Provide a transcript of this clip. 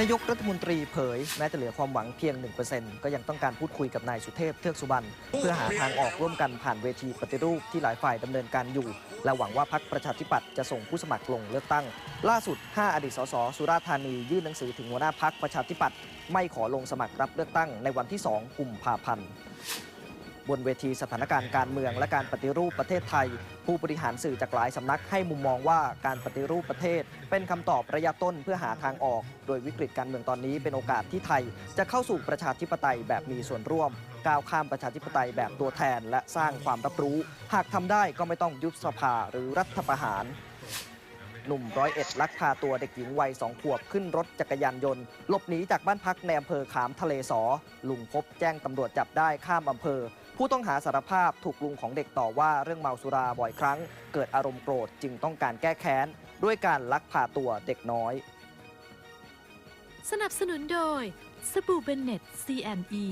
นายกรัฐมนตรีเผย แม้จะเหลือความหวังเพียง 1%ก็ยังต้องการพูดคุยกับนายสุเทพเทือกสุบรรณเพื่อหาทางออกร่วมกันผ่านเวทีปฏิรูปที่หลายฝ่ายดำเนินการอยู่ และหวังว่าพรรคประชาธิปัตย์จะส่งผู้สมัครลงเลือกตั้ง ล่าสุด 5 อดีตสสสุราษฎร์ธานียื่นหนังสือถึงหัวหน้าพรรคประชาธิปัตย์ไม่ขอลงสมัครรับเลือกตั้งในวันที่ 2 กุมภาพันธ์ บนเวทีสถานการณ์การเมืองและการปฏิรูปประเทศไทย ผู้บริหารสื่อจากหลายสำนักให้มุมมองว่าการปฏิรูปประเทศ เป็นคำตอบระยะต้นเพื่อหาทางออก โดยวิกฤตการเมืองตอนนี้เป็นโอกาสที่ไทย จะเข้าสู่ประชาธิปไตยแบบมีส่วนร่วม ก้าวข้ามประชาธิปไตยแบบตัวแทน และสร้างความรับรู้ หากทำได้ก็ไม่ต้องยุบสภาหรือรัฐประหารหนุ่มร้อยเอ็ดลักพาตัวเด็กหญิงวัยสองขวบขึ้นรถจักรยานยนต์หลบหนีจากบ้านพักในอำเภอขามทะเลสอลุงพบแจ้งตำรวจจับได้ข้ามอำเภอ ผู้ต้องหาสารภาพถูกลุงของเด็กต่อว่าเรื่องเมาสุราบ่อยครั้ง เกิดอารมณ์โกรธจึงต้องการแก้แค้น ด้วยการลักพาตัวเด็กน้อย สนับสนุนโดยสบู่เบนเน็ต CME